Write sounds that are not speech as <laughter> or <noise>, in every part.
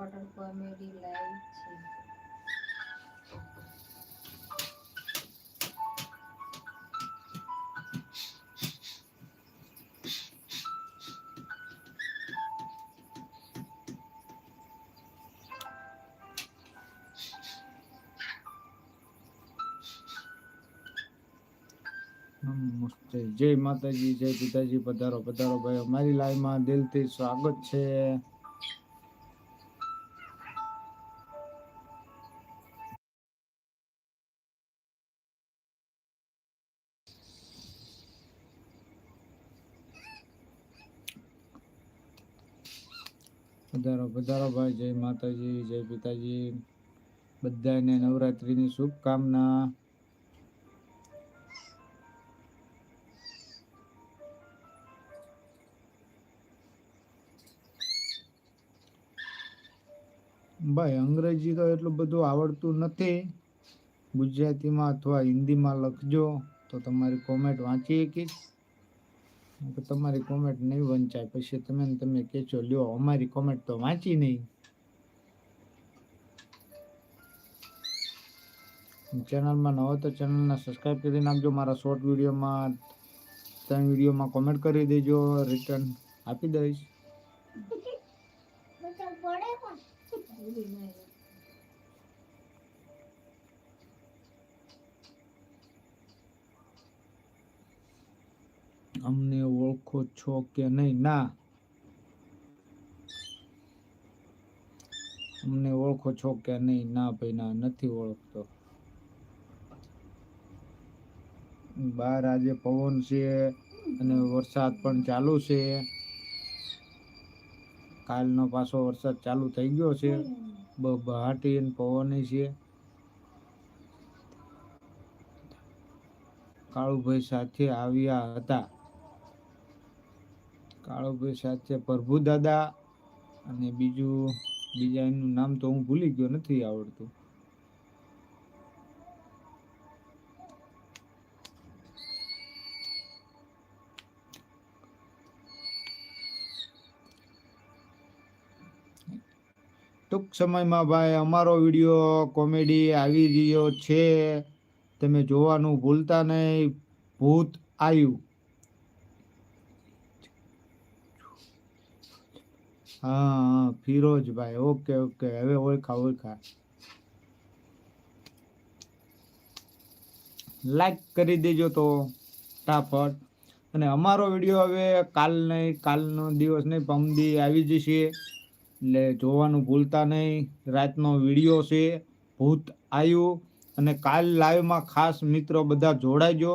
પટર comedy live છે. જય માતાજી, જય પિતાજી, પધારો પધારો ભાઈ અમારી લાઈવમાં દિલથી સ્વાગત છે. પધારો પધારો ભાઈ, જય માતાજી, જય પિતાજી. બધાને નવરાત્રીની શુભકામના. ભાઈ, અંગ્રેજી તો એટલું બધું આવડતું નથી. ગુજરાતીમાં અથવા હિન્દીમાં લખજો, તો તમારી કોમેન્ટ વાંચી શકીશ. તમારી કોમેન્ટ નહીં વંચાય. પછી તમે તમે કહેશો લ્યો, અમારી કોમેન્ટ તો વાંચી નહીં. ચેનલમાં ન હોય તો ચેનલને સબસ્ક્રાઈબ કરી નાખજો. મારા શોર્ટ વિડીયોમાં ત્રણ વિડીયોમાં કોમેન્ટ કરી દેજો રિટર્ન આપી દઈશ <laughs> ભૂલી ન જાય. અમને ઓળખો છો કે નહીં? ના. અમને ઓળખો છો કે નહીં? ના ભાઈ, ના, નથી ઓળખતો. બહાર આજે પવન છે અને વરસાદ પણ ચાલુ છે. કાલનો પાછો વરસાદ ચાલુ થઈ ગયો છે. બહાટી અને પવન છે. કાળુભાઈ સાથે આવ્યા હતા. કાળુભાઈ સાથે પ્રભુ દાદા અને બીજું, બીજા એનું નામ તો હું ભૂલી ગયો, નથી આવડતું. ટૂંક સમયમાં ભાઈ, અમારો વીડિયો કોમેડી આવી રહ્યો છે. તમે જોવાનું ભૂલતા નહીં. ભૂત આવ્યું હા ફિરોજભાઈ, ઓકે ઓકે, હવે ઓળખા ઓળખા. લાઈક કરી દેજો તો, ફટાફટ. અને અમારો વીડિયો હવે કાલ નહીં કાલનો દિવસ નહીં પમદી આવી જશે. એટલે જોવાનું ભૂલતા નહીં, રાતનો વીડિયો છે, ભૂત આવ્યું અને કાલ લાઈવમાં ખાસ મિત્રો બધા જોડાજો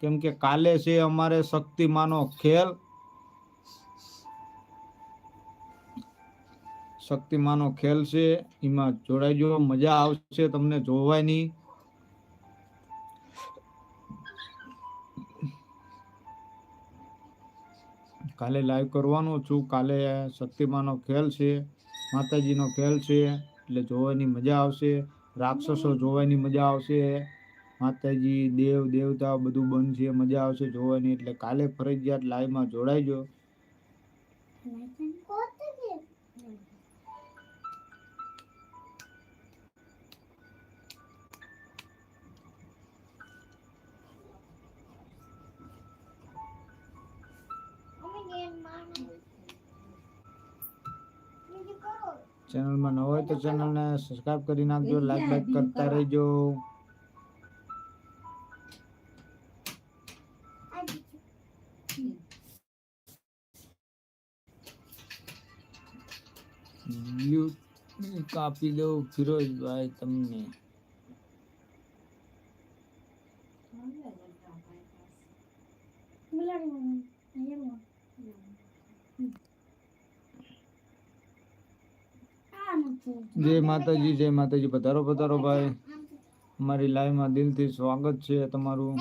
કેમ કે કાલે છે અમારે શક્તિમાનો ખેલ. શક્તિમાનો ખેલ છે, એમાં જોડાઈજો મજા આવશે તમને જોવાની કાલે લાઈવ કરવાનો છું, કાલે શક્તિમાનો ખેલ છે, માતાજીનો ખેલ છે, એટલે જોવાની મજા આવશે, રાક્ષસો જોવાની મજા આવશે, માતાજી, દેવ દેવતા બધું બંધ છે, મજા આવશે જોવાની, એટલે કાલે ફરજિયાત લાઈવમાં જોડાઈજો ચેનલમાં ન હોય તો ચેનલને સબસ્ક્રાઇબ કરી. નાખજો લાઈક બાઈક કરતા રહેજો. બ્લુ કાપી દઉં ફિરોજભાઈ તમને. જય માતાજી જય માતાજી. પધારો પધારો ભાઈ. અમારી લાઈવમાં દિલથી સ્વાગત છે તમારું.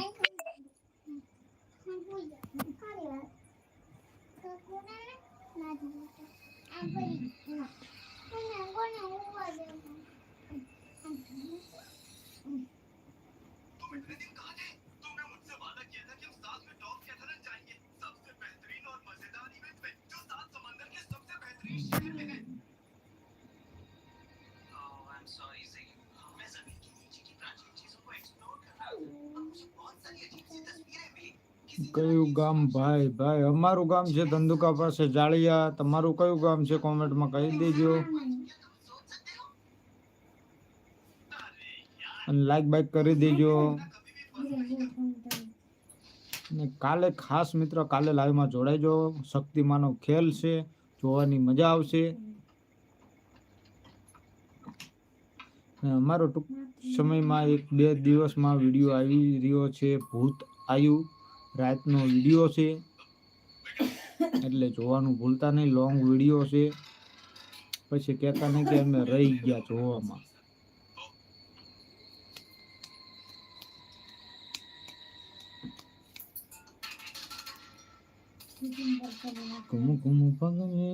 કયું ગામ? ભાઈ ભાઈ, અમારું ગામ છે ધંધુકા પાસે જાળિયા. તમારું કયું ગામ છે કોમેન્ટમાં કહી દેજો. અને લાઈક બાઈક કરી દેજો. ને કાલે ખાસ મિત્ર, કાલે લાઈવમાં જોડાઈજો શક્તિમાનો ખેલ છે, જોવાની મજા આવશે. અમારો ટૂંક સમયમાં એક બે દિવસમાં વીડિયો આવી રહ્યો છે. ભૂત આયુ. રાતનો વીડિયો છે. એટલે જોવાનું ભૂલતા નહીં લોંગ વીડિયો છે. પછી કહેતા નહીં કે અમે રહી ગયા જોવામાં. કુમુ કુમુ પગલે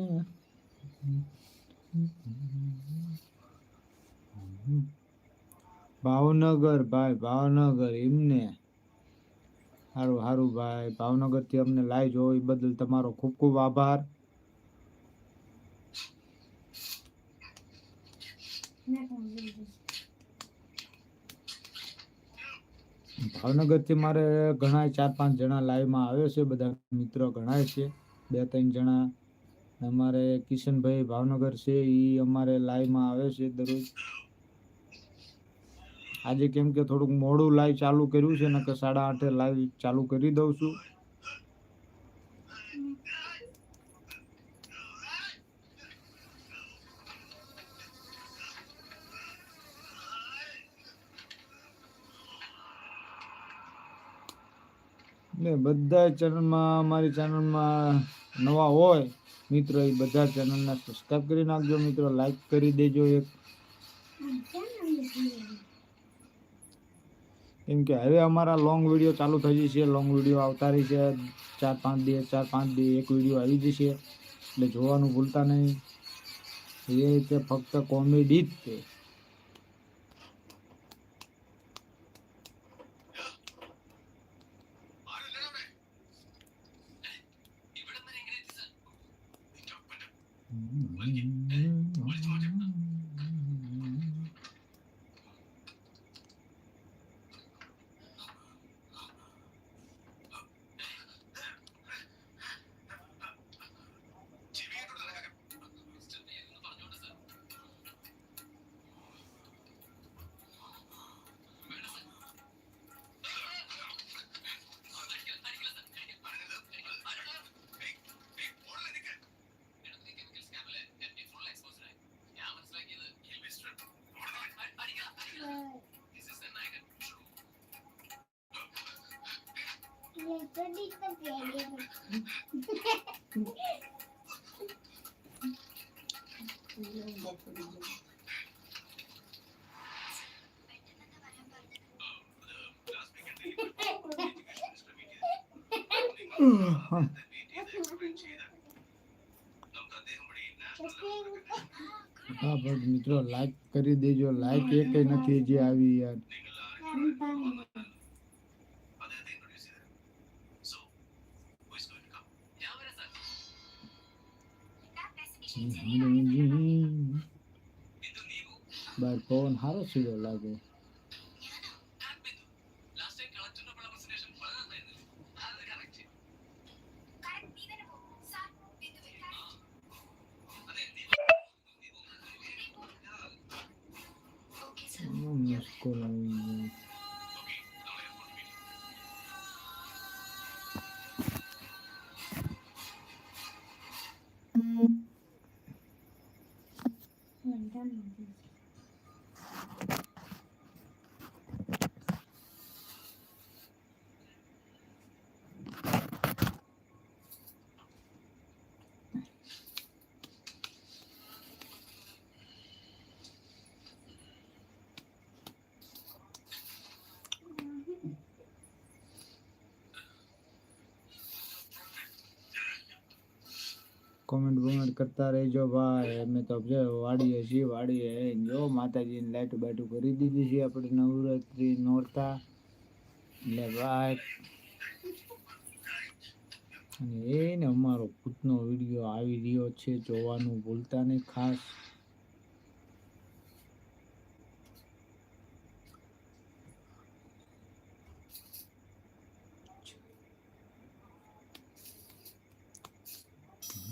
ભાવનગર ભાઈ, ભાવનગર, એમને. સારું સારું ભાઈ. ભાવનગરથી અમને લાઈ જોવો એ બદલ તમારો ખૂબ ખૂબ આભાર. ભાવનગરથી મારે ઘણા ચાર પાંચ જણા લાઈવમાં આવ્યો છે, બધા મિત્રો ઘણા છે. બે ત્રણ જણા. અમારે કિશનભાઈ ભાવનગર છે એ અમારે લાઈવમાં આવે છે દરરોજ. આજે કેમ કે થોડુંક મોડું લાઈવ ચાલુ કર્યું છે ને કે સાડા આઠે લાઈવ ચાલુ કરી દઉં છું. ને બધા ચેનલમાં, અમારી ચેનલમાં નવા હોય, મિત્રો, એ બધા ચેનલને સબસ્ક્રાઈબ કરી નાખજો, મિત્રો લાઈક કરી દેજો એક. કેમ કે હવે અમારા લોંગ વીડિયો ચાલુ થઈ જશે લોંગ વીડિયો આવતા રહી છે. ચાર પાંચ દિવસ ચાર પાંચ દિવસ એક વીડિયો આવી જશે એટલે જોવાનું ભૂલતા નહીં. એ રીતે ફક્ત કોમેડી જ છે. હા બસ મિત્રો લાઈક કરી દેજો. લાઈક કઈ નથી જે આવી યાર. બાર પવન સારો સીધો લાગે. મુશ્કેલ આવી ગયું કોમેન્ટ બોમેન્ટ કરતા રહેજો ભાઈ. અમે તો વાડીએ છીએ, વાડીએ જો માતાજીની લાઈટ બાઈટું કરી દીધી છે આપણે નવરાત્રી નોરતા. એટલે ભાઈ. અને એને અમારો ભૂતનો વીડિયો આવી રહ્યો છે, જોવાનું ભૂલતા નહીં ખાસ.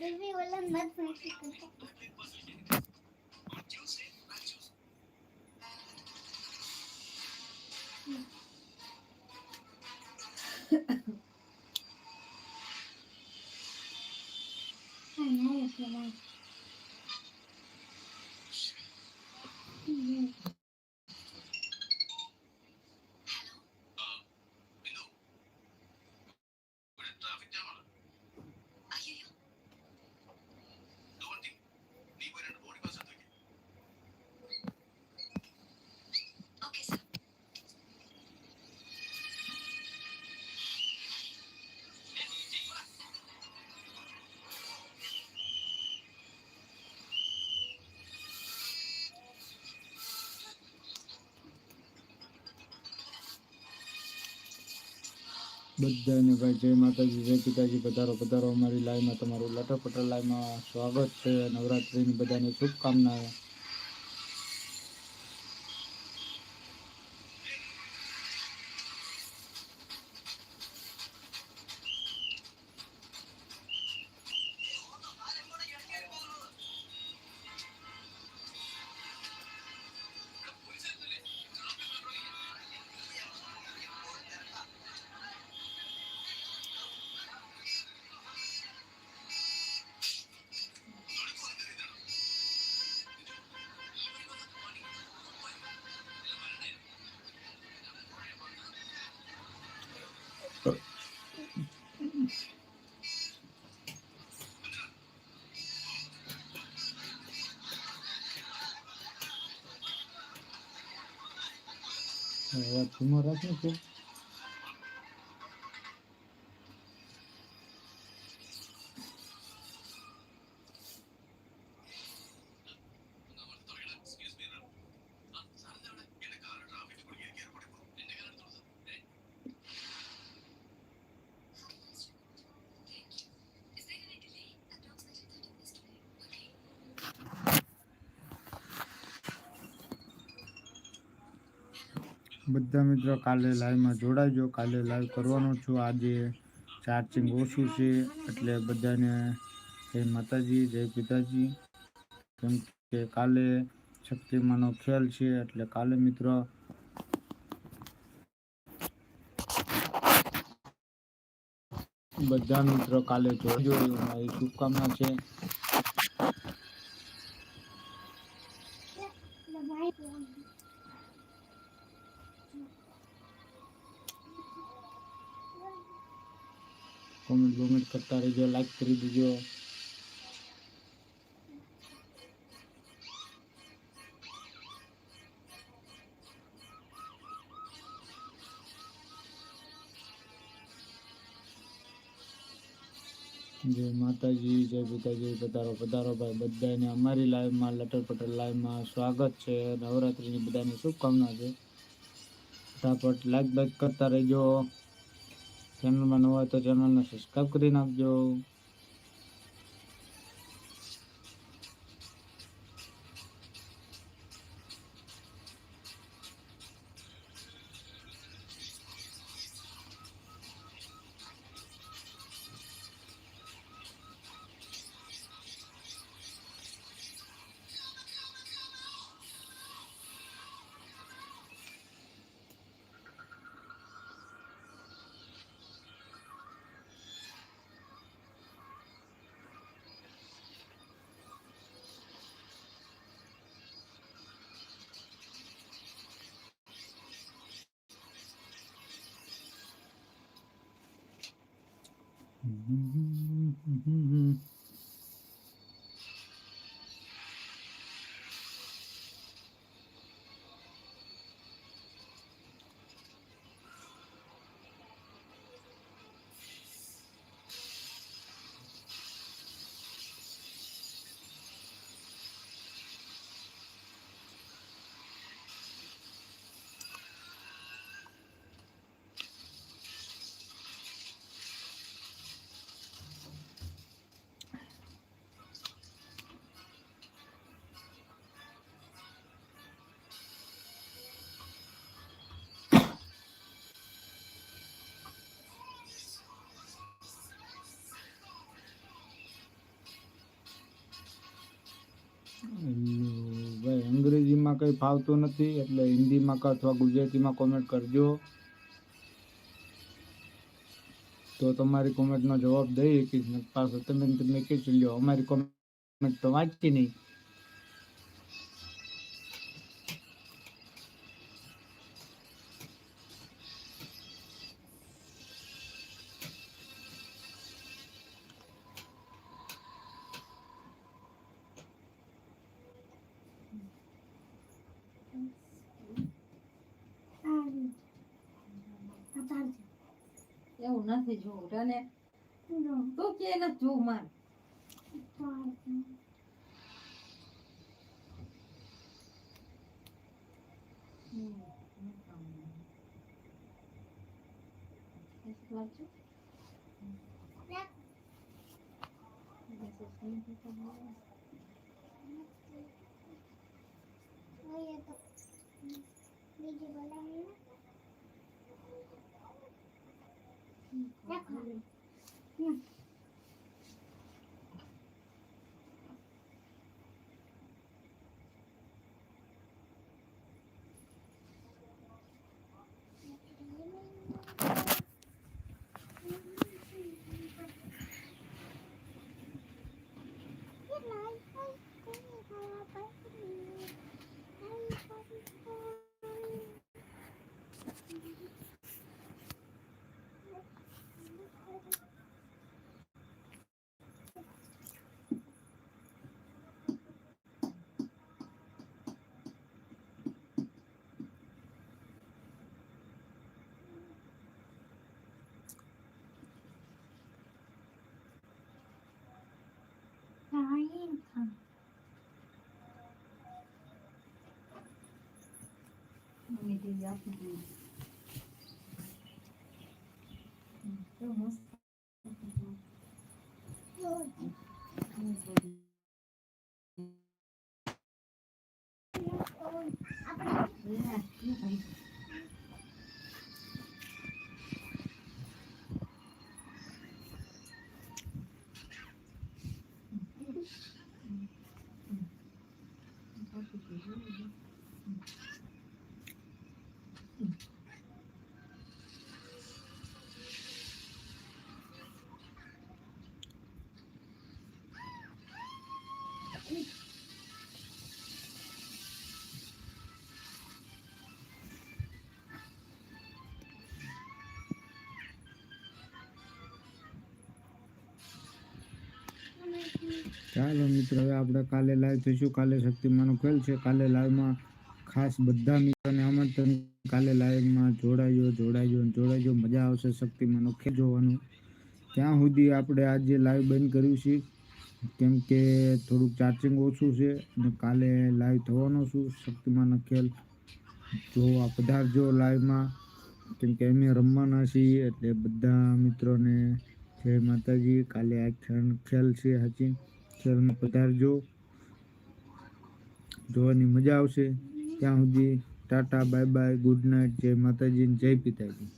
નથી કરતા હા બધાને ભાઈ જય માતાજી, જય પિતાજી, પધારો પધારો. અમારી લાઈવમાં તમારું લટરપટર લાઈવમાં સ્વાગત છે. નવરાત્રિની બધાને શુભકામનાઓ. હવે ધીમો રાખને બધા મિત્રો કાલે લાઈવમાં જોડાજો. કાલે લાઈવ કરવાનો છું. આજે ચાર્જિંગ ઓછું છે, એટલે બધાને જય માતાજી, જય પિતાજી. કેમ કે કાલે શક્તિમાનો ખેલ છે, એટલે કાલે મિત્રો બધા મિત્રો કાલે જોજો એવું મારી શુભકામના છે. કરતા રહેજો લાઈક કરી દેજો. જય માતાજી, જય પિતાજી, પધારો પધારો ભાઈ. બધાને અમારી લાઈવમાં લટર પટર લાઈવમાં સ્વાગત છે. નવરાત્રિની બધાની શુભકામના છે. ફટાફટ લાઈક બાઈક કરતા રહેજો. ચેનલમાં નવા હોય તો ચેનલને સબસ્ક્રાઈબ કરી નાખજો. અંગ્રેજીમાં કંઈ ફાવતું નથી, એટલે હિન્દીમાં કે અથવા ગુજરાતીમાં કોમેન્ટ કરજો. તો તમારી કોમેન્ટનો જવાબ દઈ શકીશ ને પાછો તમે તમે કહી લ્યો, અમારી કોમેન્ટ તો વાંચી નહીં. એવું નથી જોવું. તને તું કે નથી જોવું મારે. બીજી બોલાવી 那块，嗯。મમ્મી દીદી આપી ચાલો મિત્રો, હવે આપણે કાલે લાઈવ થઈશું. કાલે શક્તિમાનો ખેલ છે. કાલે લાઈવમાં ખાસ બધા મિત્રોને આમંત્રણ. કાલે લાઈવમાં જોડાયો જોડાયો જોડાયો. મજા આવશે શક્તિમાનો ખેલ જોવાનું. ત્યાં સુધી આપણે આજે લાઈવ બંધ કર્યું છે. કેમ કે થોડુંક ચાર્જિંગ ઓછું છે અને કાલે લાઈવ થવાનો છું શક્તિમાનો ખેલ. જોવા પધારજો લાઈવમાં કેમ કે અમે રમવાના છીએ એટલે બધા મિત્રોને જય માતાજી. કાલે આ ક્ષણ ખેલ છે સાચી. ખેલમાં પધારજો જોવાની મજા આવશે. ત્યાં સુધી tata, bye bye, good night, જય માતાજી જય પિતાજી.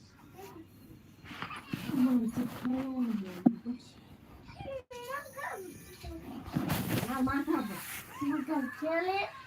માથા પર.